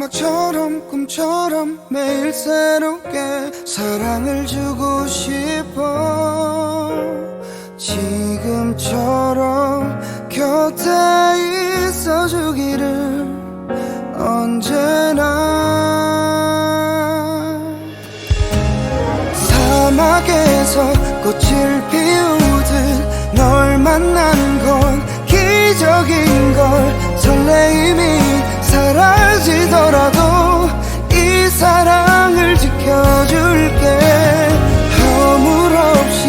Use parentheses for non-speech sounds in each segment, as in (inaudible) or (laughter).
음악처럼 꿈처럼 매일 새롭게 사랑을 주고 싶어. 지금처럼 곁에 있어주기를 언제나 사막에서 꽃을 피우듯 널 만난 건 기적인 걸 설레임이 사라지더라도 이 사랑을 지켜줄게. 허물 없이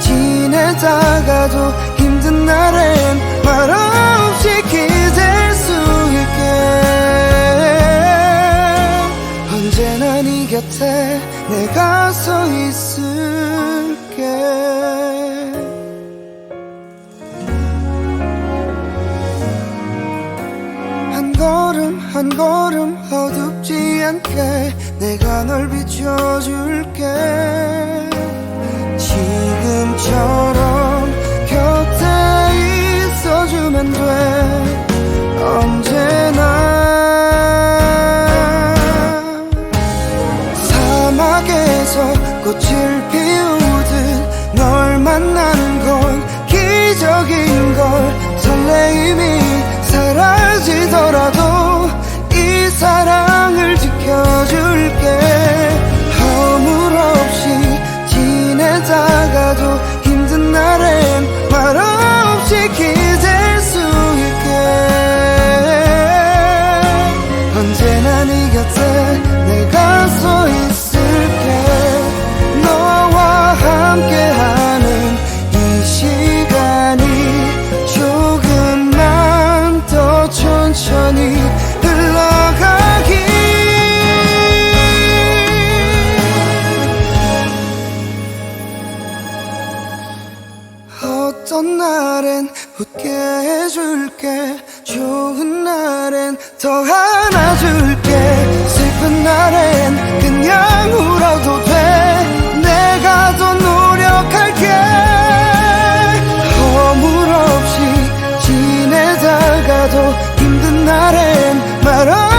지내다가도 힘든 날엔 말 없이 기댈 수 있게. 언제나 네 곁에 내가 서 있을게 한 걸음 어둡지 않게 내가 널 비춰줄게. 지금처럼 곁에 있어주면 돼 웃게 해줄게. 좋은 날엔 더 안아줄게. 슬픈 날엔 그냥 울어도 돼. 내가 더 노력할게. 허물 없이 지내다가도 힘든 날엔 말없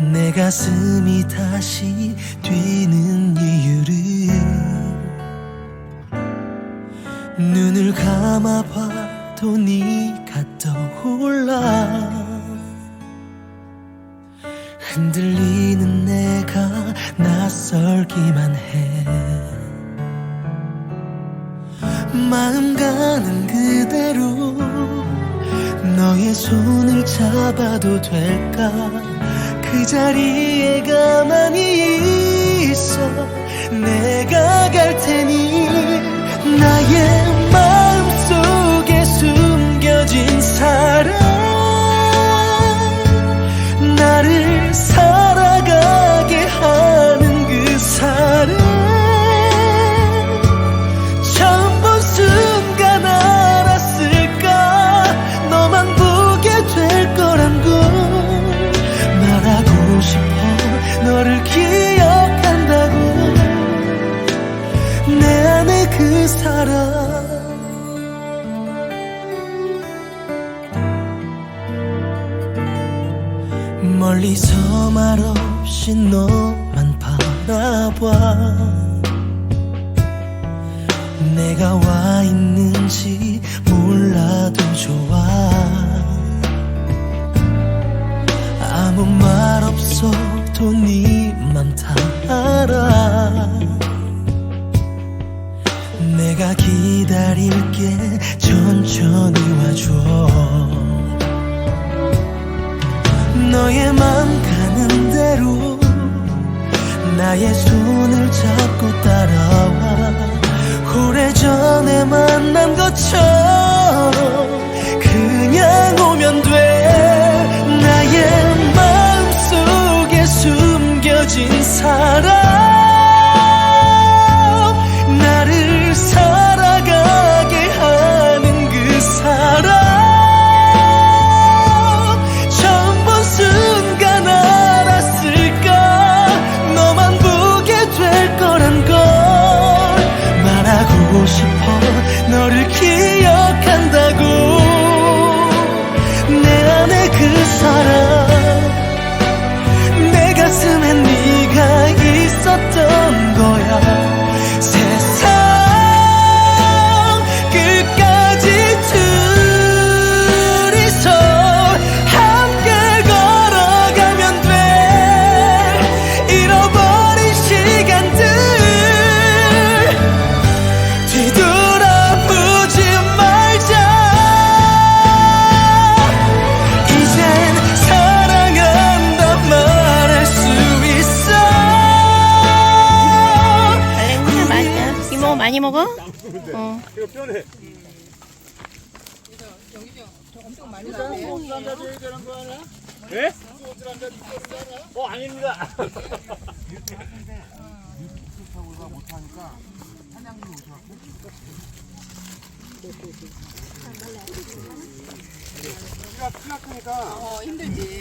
내 가슴이 다시 뛰는 이유를 눈을 감아봐도 네가 떠올라. 흔들리는 내가 낯설기만 해. 마음 가는 그대로 너의 손을 잡아도 될까 그 자리에 가만히 있어. 내가 갈 테니 나의 둘이서 말없이 너만 바라봐. 내가 와 있는지 몰라도 좋아. 아무 말 없어도 네맘 다 알아. 내가 기다릴게. 천천히 와줘 너의 맘 가는 대로 나의 손을 잡고 따라와. 오래전에 만난 것처럼 그냥 오면 돼. 나의 마음속에 숨겨진 사람 이모 많이 먹어? 어.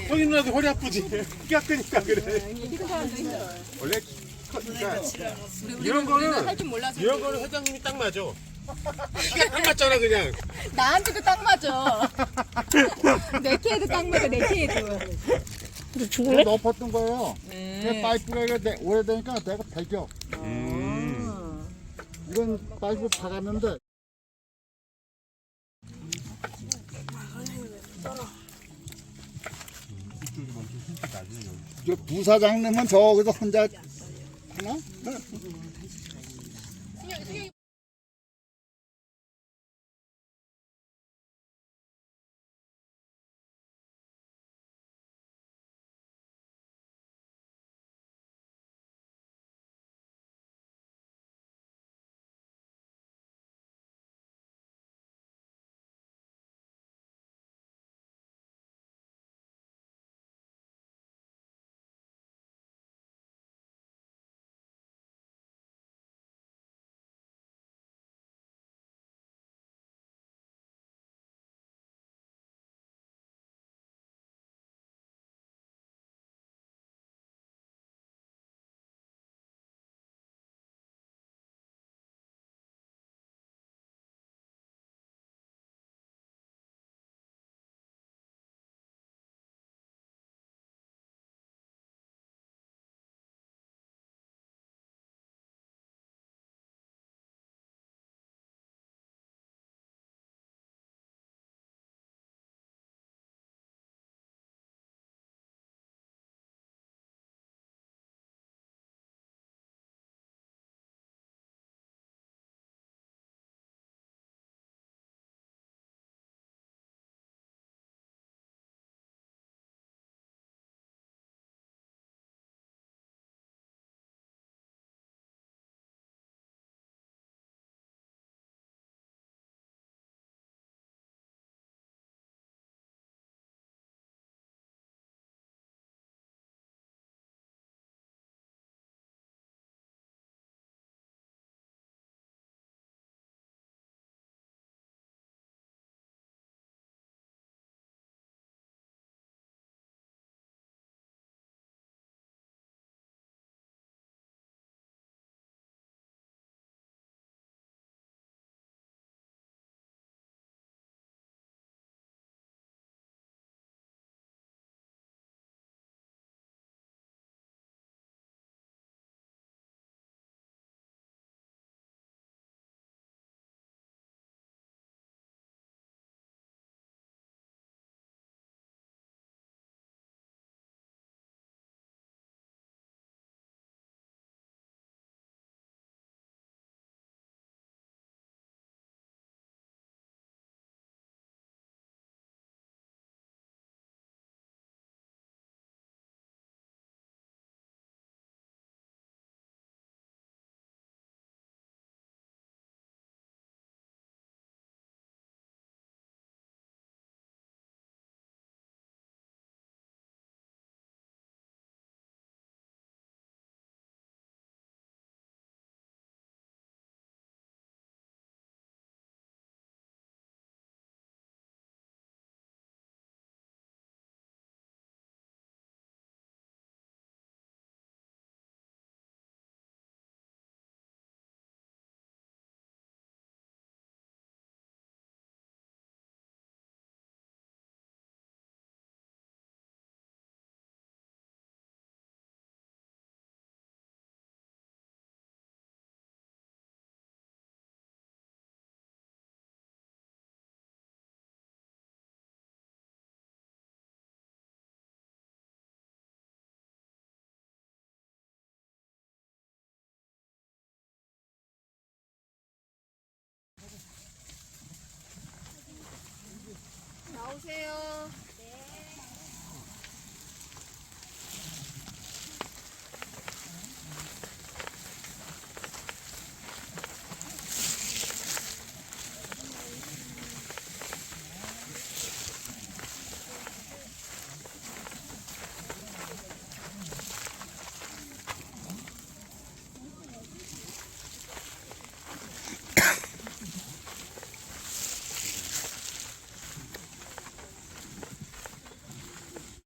형이 누나도 허리 아프지? (laughs) 키가 크니까 그래. 원래 그러니까 이런 거는 이런 거는 회장님이 딱 맞아. 키가 딱 맞잖아 그냥. 나한테도 딱 맞아. (laughs) 내 키에도 딱 맞아, 내 키에도. 너 죽을래? 높았던 거예요. 그 파이프가 내- 오래되니까 내가 배겨. 이건 파이프 박았는데. 이거 부사장님은 저기서 혼자 하나? sale.